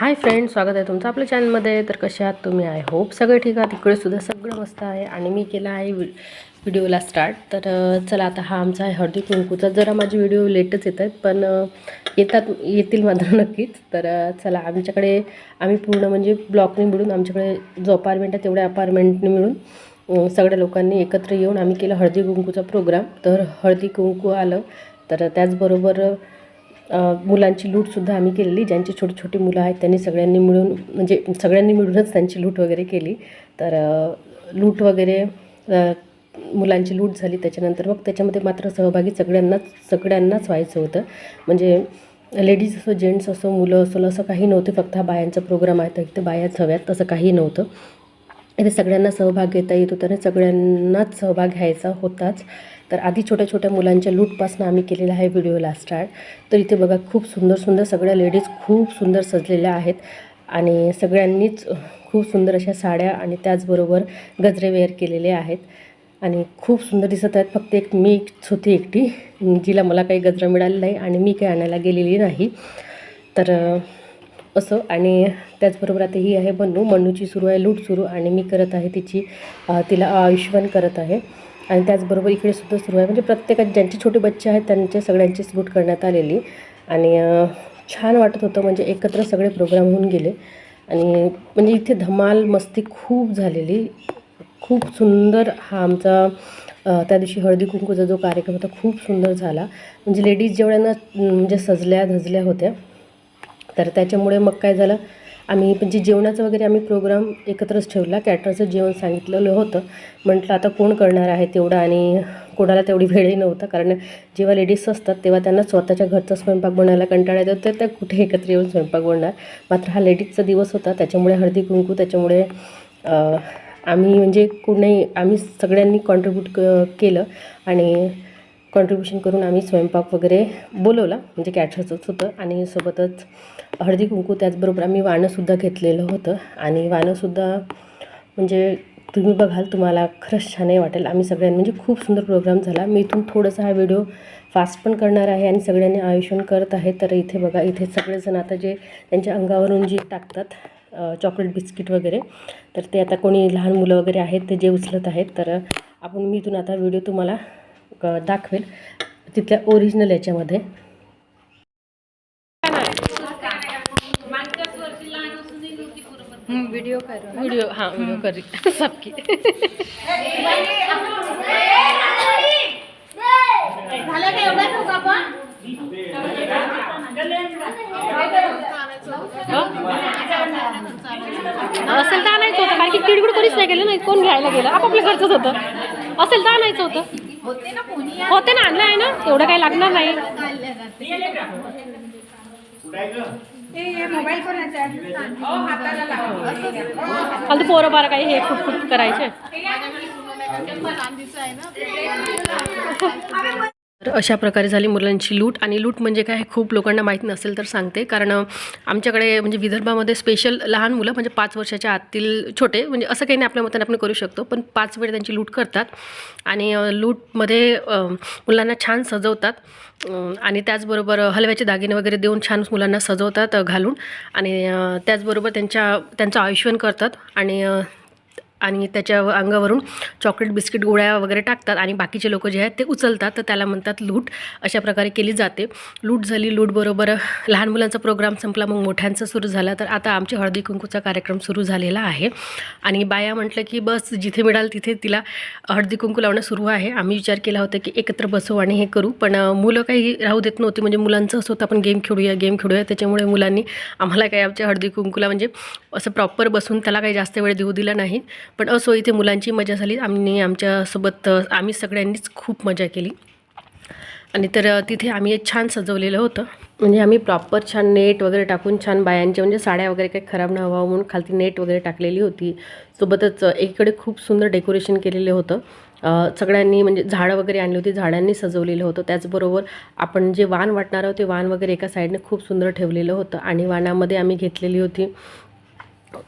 Hi friend स्वागत आहे तुमचं आपल्या चॅनलमध्ये तर कसे आहात तुम्ही? आय होप सगळं ठीक आहात. तिकडे सुद्धा सगळं मस्त आहे आणि मी केला आहे व्हि व्हिडिओला स्टार्ट तर चला आता हा आमचा आहे हळदी कुंकूचा. जरा माझे व्हिडिओ लेटच येत आहेत पण येतात येतील मात्र नक्कीच. तर चला आमच्याकडे आम्ही पूर्ण म्हणजे ब्लॉकने मिळून आमच्याकडे जो अपार्टमेंट आहे तेवढ्या अपार्टमेंटने मिळून सगळ्या लोकांनी एकत्र येऊन आम्ही केलं हळदी कुंकूचा प्रोग्राम तर हळदी कुंकू आलं. तर त्याचबरोबर मुलांची लूटसुद्धा आम्ही केलेली. ज्यांची छोटी छोटी मुलं आहेत त्यांनी सगळ्यांनी मिळून म्हणजे सगळ्यांनी मिळूनच त्यांची लूट वगैरे केली. तर लूट वगैरे मुलांची लूट झाली. त्याच्यानंतर मग त्याच्यामध्ये मात्र सहभागी सगळ्यांनाच सगळ्यांनाच व्हायचं होतं. म्हणजे लेडीज असो जेंट्स असो मुलं असो असं काही नव्हते. फक्त हा बायांचा प्रोग्राम आहे. तर इथे बायाच हव्यात तसं काही नव्हतं. इथे सगळ्यांना सहभाग घेता येत होता आणि सगळ्यांनाच सहभाग घ्यायचा होताच. तर आधी छोट्या छोट्या मुलांच्या लूटपासून आम्ही केलेला आहे व्हिडिओला स्टार्ट तर इथे बघा खूप सुंदर सुंदर सगळ्या लेडीज खूप सुंदर सजलेल्या आहेत. आणि सगळ्यांनीच खूप सुंदर अशा साड्या आणि त्याचबरोबर गजरे वेअर केलेले आहेत. आणि खूप सुंदर दिसत आहेत. फक्त एक मी होती एकटी जिला मला काही गजरा मिळालं नाही आणि मी काही आणायला गेलेली नाही. तर असं. आणि त्याचबरोबर आता ही आहे बन्नू. मन्नूची सुरू आहे लूट सुरू. आणि मी करत आहे तिची तिला आयुष्यवान करत आहे. आणि त्याचबरोबर इकडे सुद्धा सुरू आहे. म्हणजे प्रत्येकात ज्यांचे छोटे बच्चे आहेत त्यांच्या सगळ्यांची सूट करण्यात आलेली. आणि छान वाटत होतं म्हणजे एकत्र सगळे प्रोग्राम होऊन गेले. आणि म्हणजे इथे धमाल मस्ती खूप झालेली. खूप सुंदर हा आमचा त्या दिवशी हळदी कुंकूचा जो कार्यक्रम होता खूप सुंदर झाला. म्हणजे लेडीज जेवढ्यांना म्हणजे सजल्या धजल्या होत्या तर त्याच्यामुळे मग काय झालं आम्ही म्हणजे जेवणाचं वगैरे आम्ही प्रोग्राम एकत्रच ठेवला. कॅटरचं जेवण सांगितलेलं होतं. म्हटलं आता कोण करणार आहे तेवढं? आणि कोणाला तेवढी वेळही नव्हता. कारण जेव्हा लेडीज असतात तेव्हा त्यांना स्वतःच्या घरचा स्वयंपाक बनवायला कंटाळा येतो. तर त्या कुठे एकत्र येऊन स्वयंपाक बनणार? मात्र हा लेडीजचा दिवस होता. त्याच्यामुळे हळदी कुंकू त्याच्यामुळे आम्ही म्हणजे कोणी आम्ही सगळ्यांनी कॉन्ट्रीब्यूट क केलं. आणि कॉन्ट्रीब्युशन करून आम्ही स्वयंपाक वगैरे बोलवला म्हणजे कॅटरचंच होतं. आणि सोबतच हळदी कुंकू त्याचबरोबर आम्ही वाणंसुद्धा घेतलेलं होतं. आणि वाणंसुद्धा म्हणजे तुम्ही बघाल तुम्हाला खरंच छानही वाटेल. आम्ही सगळ्यांनी म्हणजे खूप सुंदर प्रोग्राम झाला. मी इथून थोडासा हा व्हिडिओ फास्ट पण करणार आहे आणि सगळ्यांनी आयुष्यन करत आहे. तर इथे बघा इथे सगळेजण आता जे त्यांच्या अंगावरून जे टाकतात चॉकलेट बिस्किट वगैरे तर ते आता कोणी लहान मुलं वगैरे आहेत ते जे उचलत आहेत. तर आपण मी इथून आता व्हिडिओ तुम्हाला दाखवेल. तिथल्या ओरिजिनल याच्यामध्ये. व्हिडिओ कर. व्हिडिओ हां व्हिडिओ करी सबकी असेल तर आणायचं होतं. कारण की तिडगुड कधीच नाही गेलं नाही. कोण घ्यायला गेलं? आपापल्या घरचंच होतं. असेल तर आणायचं होतं. होते ना आणलं आहे ना? एवढं काही लागणार नाही. फालतू पोरं बारा काही हे फुट फुट करायचे. तर अशा प्रकारे झाली मुलांची लूट. आणि लूट म्हणजे काय हे खूप लोकांना माहीत नसेल तर सांगते. कारण आमच्याकडे म्हणजे विदर्भामध्ये स्पेशल लहान मुलं म्हणजे पाच वर्षाच्या आतील छोटे म्हणजे असं काही नाही आपल्या मताने आपण करू शकतो. पण पाच वेळ त्यांची लूट करतात. आणि लूटमध्ये मुलांना छान सजवतात. आणि त्याचबरोबर हलव्याचे दागिने वगैरे देऊन छान मुलांना सजवतात घालून. आणि त्याचबरोबर त्यांच्या त्यांचं आयुष्यन करतात. आणि आणि त्याच्या अंगावरून चॉकलेट बिस्किट गोळ्या वगैरे टाकतात आणि बाकीचे लोक जे आहेत ते उचलतात तर त्याला म्हणतात लूट. अशा प्रकारे केली जाते. लूट झाली लूटबरोबर लहान मुलांचा प्रोग्राम संपला मग मोठ्यांचा सुरू झाला. तर आता आमची हळदी कुंकूचा कार्यक्रम सुरू झालेला आहे. आणि बाया म्हटलं की बस जिथे मिळाल तिथे तिला हळदी कुंकू लावणं सुरू आहे. आम्ही विचार केला होता की एकत्र बसू आणि हे करू पण मुलं काही राहू देत नव्हती. म्हणजे मुलांचं असं होतं आपण गेम खेळूया गेम खेळूया. त्याच्यामुळे मुलांनी आम्हाला काही आमच्या हळदी कुंकूला म्हणजे असं प्रॉपर बसून त्याला काही जास्त वेळ देऊ दिला नाही. पण असो इथे मुलांची मजा झाली. आम्ही आमच्यासोबत आम्ही सगळ्यांनीच खूप मजा केली. आणि तर तिथे आम्ही एक छान सजवलेलं होतं. म्हणजे आम्ही प्रॉपर छान नेट वगैरे टाकून छान बायांचे म्हणजे साड्या वगैरे काही खराब न व्हावं म्हणून खालती नेट वगैरे टाकलेली होती. सोबतच एकीकडे खूप सुंदर डेकोरेशन केलेलं होतं. सगळ्यांनी म्हणजे झाडं वगैरे आणली होती झाडांनी सजवलेलं होतं. त्याचबरोबर आपण जे वाण वाटणार आहोत ते वाण वगैरे एका साईडने खूप सुंदर ठेवलेलं होतं. आणि वाणामध्ये आम्ही घेतलेली होती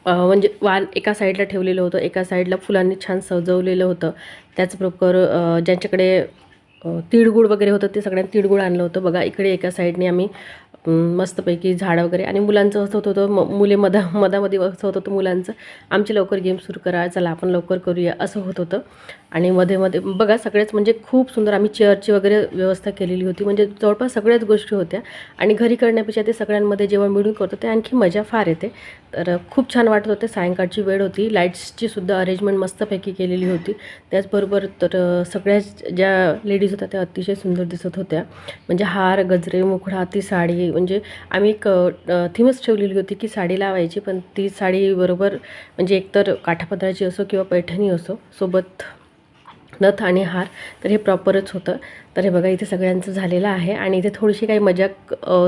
म्हणजे वान एका साईडला ठेवलेलं होतं एका साईडला फुलांनी छान सजवलेलं होतं. त्याचबरोबर ज्यांच्याकडे तिळगुळ वगैरे होतं ते सगळ्यांनी तिळगुळ आणलं होतं. बघा इकडे एका साईडने आम्ही मस्तपैकी झाडं वगैरे आणि मुलांचं असं होत होतं म मुले मधा मधामध्ये असं होत होतं मुलांचं आमची लवकर गेम सुरू करा चला आपण लवकर करूया असं होत होतं. आणि मध्ये मध्ये बघा सगळेच म्हणजे खूप सुंदर आम्ही चेअरची वगैरे व्यवस्था केलेली होती. म्हणजे जवळपास सगळ्याच गोष्टी होत्या. आणि घरी करण्यापेक्षा ते सगळ्यांमध्ये जेव्हा मिळून करतो ते आणखी मजा फार येते. तर खूप छान वाटत होते. सायंकाळची वेळ होती. लाईट्सची सुद्धा अरेंजमेंट मस्तपैकी केलेली होती. त्याचबरोबर तर सगळ्याच ज्या लेडीज होत्या त्या अतिशय सुंदर दिसत होत्या. म्हणजे हार गजरे मुखडा ती साडी म्हणजे आम्ही एक थीमच ठेवलेली होती की साडी लावायची पण ती साडी बरोबर म्हणजे एकतर काठापदराची असो किंवा पैठणी असो सोबत नथ आणि हार तर हे प्रॉपरच होतं. तर हे बघा इथे सगळ्यांचं झालेलं आहे आणि इथे थोडीशी काही मजा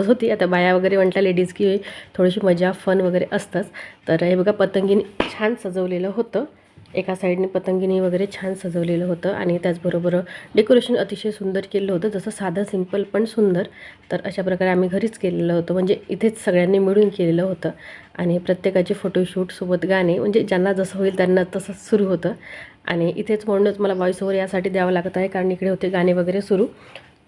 होती. आता बाया वगैरे म्हटल्या लेडीज की थोडीशी मजा फन वगैरे असतंच. तर हे बघा पतंगीने छान सजवलेलं होतं. एका साईडने पतंगीने वगैरे छान सजवलेलं होतं आणि त्याचबरोबर डेकोरेशन अतिशय सुंदर केलेलं होतं. जसं साधं सिंपल पण सुंदर. तर अशा प्रकारे आम्ही घरीच केलेलं होतं. म्हणजे इथेच सगळ्यांनी मिळून केलेलं होतं. आणि प्रत्येकाचे फोटोशूट सोबत गाणे म्हणजे ज्यांना जसं होईल त्यांना तसंच सुरू होतं. आणि इथेच म्हणूनच मला व्हॉइस ओव्हर यासाठी द्यावं लागत आहे कारण इकडे होते गाणे वगैरे सुरू.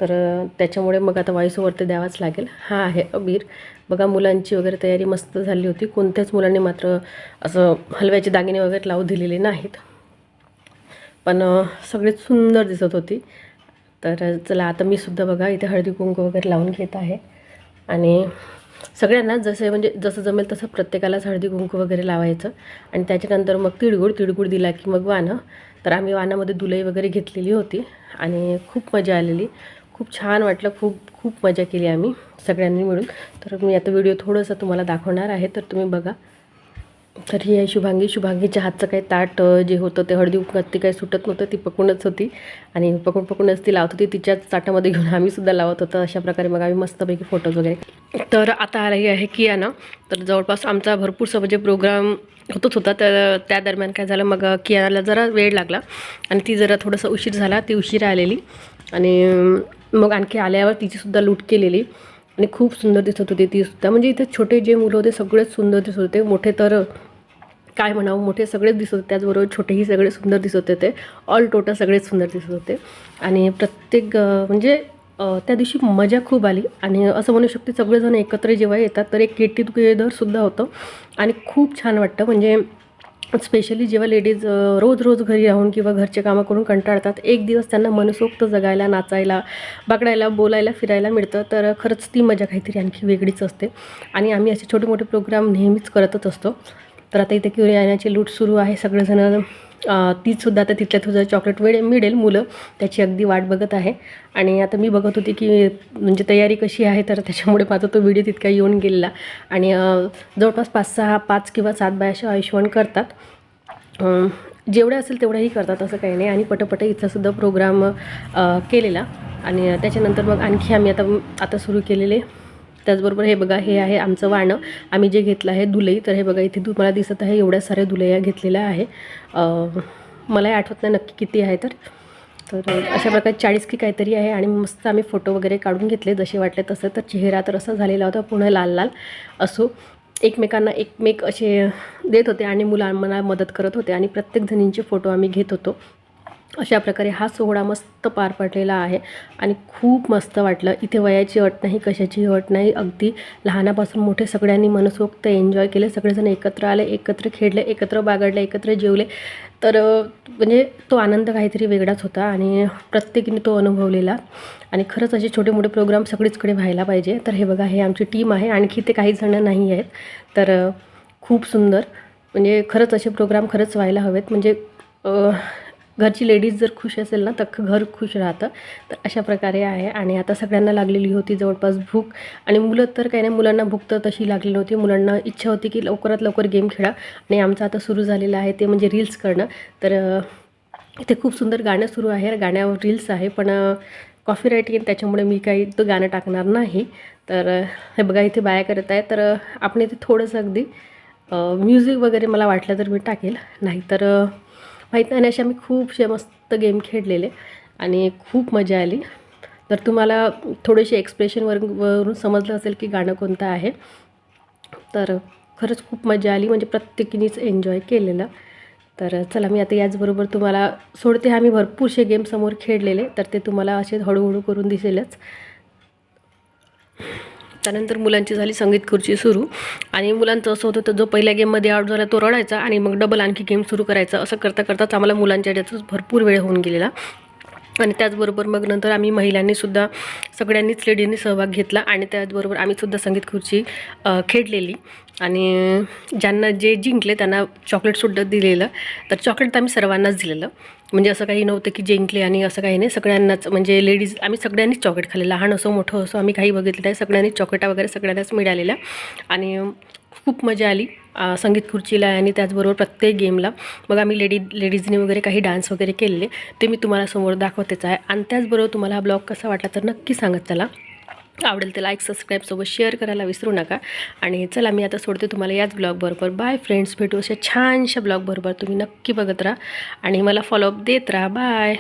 तर त्याच्यामुळे मग आता व्हॉइस ओव्हर तर द्यावाच लागेल. हा आहे अबीर बघा मुलांची वगैरे तयारी मस्त झाली होती. कोणत्याच मुलांनी मात्र असं हलव्याचे दागिने वगैरे लावू दिलेले नाहीत. पण सगळेच सगळीच सुंदर दिसत होती. तर चला आता मी सुद्धा बघा इथे हळदी कुंकू वगैरे लावून घेत आहे. आणि सगळ्यांना जसे म्हणजे जसं जमेल तसं प्रत्येकालाच हळदी कुंकू वगैरे लावायचं. आणि त्याच्यानंतर मग तिळगुळ तिळगुळ दिला की मग वानं तर आम्ही वानामध्ये दुलई वगैरे घेतलेली होती. आणि खूप मजा आलेली. खूप छान वाटलं खूप खूप मजा केली आम्ही सगळ्यांनी मिळून. तर मी आता व्हिडिओ थोडंसं तुम्हाला दाखवणार आहे तर तुम्ही बघा. तर ही आहे शुभांगी. शुभांगीच्या हातचं काही ताट जे होतं ते हळदी उकळत ते काही सुटत नव्हतं ती पकडूनच होती. आणि पकडून पकडूनच ती लावत होती. तिच्याच ताटामध्ये घेऊन आम्हीसुद्धा लावत होतो. अशा प्रकारे मग आम्ही मस्तपैकी फोटोज वगैरे. तर आता आलाही आहे कियाना. तर जवळपास आमचा भरपूरसा म्हणजे प्रोग्राम होतच होता तर त्या दरम्यान काय झालं मग कियानाला जरा वेळ लागला. आणि ती जरा थोडंसं उशीर झाला ती उशीर आलेली. आणि मग आणखी आल्यावर तिचीसुद्धा लूट केलेली. आणि खूप सुंदर दिसत होती ती सुद्धा. म्हणजे इथे छोटे जे मुलं होते सगळेच सुंदर दिसत होते. मोठे तर काय म्हणावं मोठे सगळेच दिसत होते. त्याचबरोबर छोटेही सगळे सुंदर दिसत होते ऑल टोटल सगळेच सुंदर दिसत होते. आणि प्रत्येक म्हणजे त्या दिवशी मजा खूप आली. आणि असं म्हणू शकते सगळेजण एकत्र जेव्हा येतात तर एक गेट टुगेदरसुद्धा होतं. आणि खूप छान वाटतं. म्हणजे स्पेशली जेव्हा लेडीज रोज रोज घरी राहून किंवा घरचे कामं करून कंटाळतात एक दिवस त्यांना मनसोक्त जगायला नाचायला बागडायला बोलायला फिरायला मिळतं. तर खरंच ती मजा काहीतरी आणखी वेगळीच असते. आणि आम्ही असे छोटे मोठे प्रोग्राम नेहमीच करतच असतो. तर आता इथे किंवा येण्याची लूट सुरू आहे. सगळेजण तीचसुद्धा आता तिथल्या तुझं चॉकलेट वेळ मिळेल मुलं. त्याची अगदी वाट बघत आहे. आणि आता मी बघत होती की म्हणजे तयारी कशी आहे तर त्याच्यामुळे माझा तो व्हिडिओ तितका येऊन गेलेला. आणि जवळपास पाच सहा पाच किंवा सात बायाशा आयुष्यमान करतात. जेवढे असेल तेवढ्याही करतात असं काही नाही. आणि पटपट इथंसुद्धा प्रोग्राम केलेला. आणि त्याच्यानंतर मग आणखी आम्ही आता आता सुरू केलेले त्याचबरोबर हे बघा हे आहे आमचं वाणं. आम्ही जे घेतलं आहे दुलई तर हे बघा इथे तुम्हाला दिसत आहे. एवढ्या साऱ्या दुलया घेतलेल्या आहे. मलाही आठवत नाही नक्की किती आहे तर. तर अशा प्रकारे चाळीस की काहीतरी आहे आणि मस्त आम्ही फोटो वगैरे काढून घेतले. जसे वाटले तसं. तर चेहरा तर असा झालेला होता पूर्ण लाल लाल असो. एकमेकांना एकमेक असे देत होते आणि मुलांना मदत करत होते आणि प्रत्येक जणींचे फोटो आम्ही घेत होतो. अशा प्रकारे हा सोहळा मस्त पार पडलेला आहे आणि खूप मस्त वाटलं. इथे वयाची अट नाही कशाची अट नाही. अगदी लहानापासून मोठे सगळ्यांनी मनसोक्त एन्जॉय केले. सगळेजण एकत्र आले एकत्र खेळले एकत्र बागडले एकत्र जेवले. तर म्हणजे तो आनंद काहीतरी वेगळाच होता आणि प्रत्येकीने तो अनुभवलेला. आणि खरंच असे छोटे मोठे प्रोग्राम सगळीचकडे व्हायला पाहिजे. तर हे बघा हे आमची टीम आहे. आणखी ते काही जणं नाही आहेत. तर खूप सुंदर. म्हणजे खरंच असे प्रोग्राम खरंच व्हायला हवेत. म्हणजे घरची लेडीज जर खुश असेल ना तर घर खुश राहतं. तर अशा प्रकारे आहे. आणि आता सगळ्यांना लागलेली होती जवळपास भूक. आणि मुलं तर काही नाही मुलांना भूक तर तशी लागलेली होती. मुलांना इच्छा होती की लवकरात लवकर गेम खेळा. आणि आमचं आता सुरू झालेलं आहे ते म्हणजे रील्स करणं. तर इथे खूप सुंदर गाणं सुरू आहे. गाण्यावर रील्स आहे. पण कॉफी राईट त्याच्यामुळे मी काही तो गाणं टाकणार नाही. तर हे बघा इथे बाया करत आहे तर आपण इथे थोडंसं अगदी म्युझिक वगैरे मला वाटलं तर मी टाकेल. नाहीतर माहीत नाही आणि असे आम्ही खूपशे मस्त गेम खेळलेले आणि खूप मजा आली. तर तुम्हाला थोडेसे एक्सप्रेशनवर वरून समजलं असेल की गाणं कोणतं आहे. तर खरंच खूप मजा आली म्हणजे प्रत्येकीनेच एन्जॉय केलेलं. तर चला मी आता याचबरोबर तुम्हाला सोडते. आम्ही भरपूरसे गेम समोर खेळलेले तर ते तुम्हाला असे हळूहळू करून दिसेलच. त्यानंतर मुलांची झाली संगीत खुर्ची सुरू. आणि मुलांचं असं होतं तर जो पहिल्या गेममध्ये आउट झाला तो रडायचा आणि मग डबल आणखी गेम सुरू करायचा. असं करता करताच आम्हाला मुलांच्या याच्यातच भरपूर वेळ होऊन गेलेला. आणि त्याचबरोबर मग नंतर आम्ही महिलांनीसुद्धा सगळ्यांनीच लेडींनी सहभाग घेतला आणि त्याचबरोबर आम्हीसुद्धा संगीत खुर्ची खेळलेली आणि ज्यांना जे जिंकले त्यांना चॉकलेटसुद्धा दिलेलं. तर चॉकलेट आम्ही सर्वांनाच दिलेलं. म्हणजे असं काही नव्हतं की जिंकले आणि असं काही नाही. सगळ्यांनाच म्हणजे लेडीज आम्ही सगळ्यांनीच चॉकलेट खाल्ले लहान असो मोठं असो आम्ही काही बघितलं नाही. सगळ्यांनीच चॉकलेटा वगैरे सगळ्यांनाच मिळालेल्या. आणि खूप मजा आली संगीत खुर्चीला आणि त्याचबरोबर प्रत्येक गेमला. मग आम्ही लेडी लेडीजने वगैरे काही डान्स वगैरे केलेले ते मी तुम्हाला समोर दाखवतेच आहे. आणि त्याचबरोबर तुम्हाला हा ब्लॉग कसा वाटला तर नक्की सांगत चला आवडेल तर लाईक सबस्क्राईबसोबत शेअर करायला विसरू नका. आणि चला मी आता सोडते तुम्हाला याच ब्लॉगबरोबर बाय फ्रेंड्स भेटू अशा छानशा ब्लॉगबरोबर तुम्ही नक्की बघत राहा. आणि मला फॉलोअप देत राहा. बाय